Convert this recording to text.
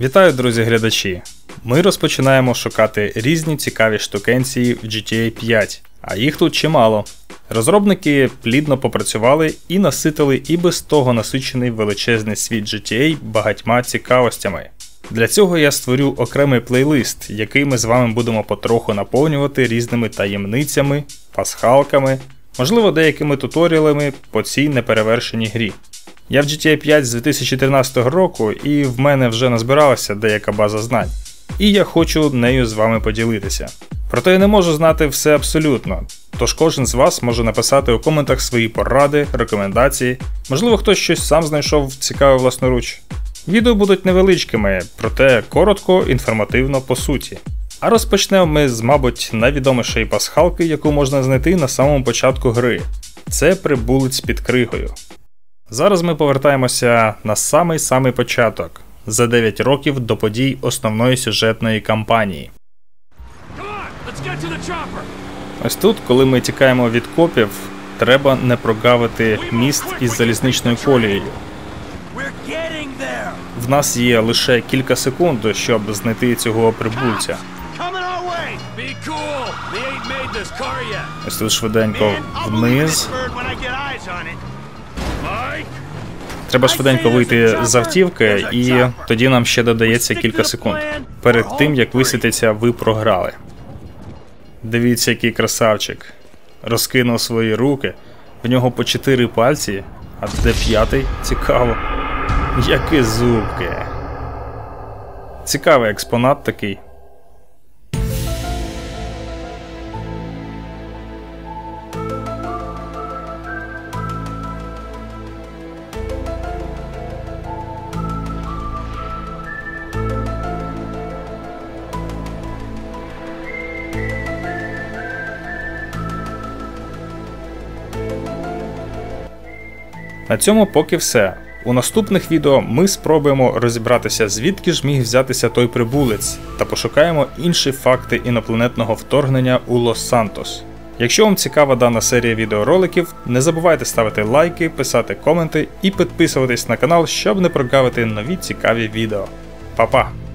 Вітаю, друзі глядачі! Ми розпочинаємо шукати різні цікаві штукенції в GTA 5, а їх тут чимало. Розробники плідно попрацювали і наситили і без того насичений величезний світ GTA багатьма цікавостями. Для цього я створю окремий плейлист, який ми з вами будемо потроху наповнювати різними таємницями, пасхалками, можливо, деякими туторіалами по цій неперевершеній грі. Я в GTA 5 з 2013 року, і в мене вже назбиралася деяка база знань. І я хочу нею з вами поділитися. Проте я не можу знати все абсолютно, тож кожен з вас може написати у коментах свої поради, рекомендації, можливо, хтось щось сам знайшов цікаве власноруч. Відео будуть невеличкими, проте коротко, інформативно по суті. А розпочнемо ми з, мабуть, найвідомішої пасхалки, яку можна знайти на самому початку гри. Це прибулець під кригою. Зараз ми повертаємося на самий самий початок за 9 років до подій основної сюжетної кампанії. Ось тут, коли ми тікаємо від копів, треба не прогавити міст із залізничною колією. В нас є лише кілька секунд, щоб знайти цього прибульця. Ось тут швиденько вниз. Треба швиденько вийти з автівки, і тоді нам ще додається кілька секунд. Перед тим як висвітиться, ви програли. Дивіться, який красавчик. Розкинув свої руки. В нього по чотири пальці, а де п'ятий? Цікаво. Які зубки. Цікавий експонат такий. На цьому поки все. У наступних відео ми спробуємо розібратися, звідки ж міг взятися той прибулець, та пошукаємо інші факти інопланетного вторгнення у Лос-Сантос. Якщо вам цікава дана серія відеороликів, не забувайте ставити лайки, писати коменти і підписуватись на канал, щоб не прогавити нові цікаві відео. Па-па!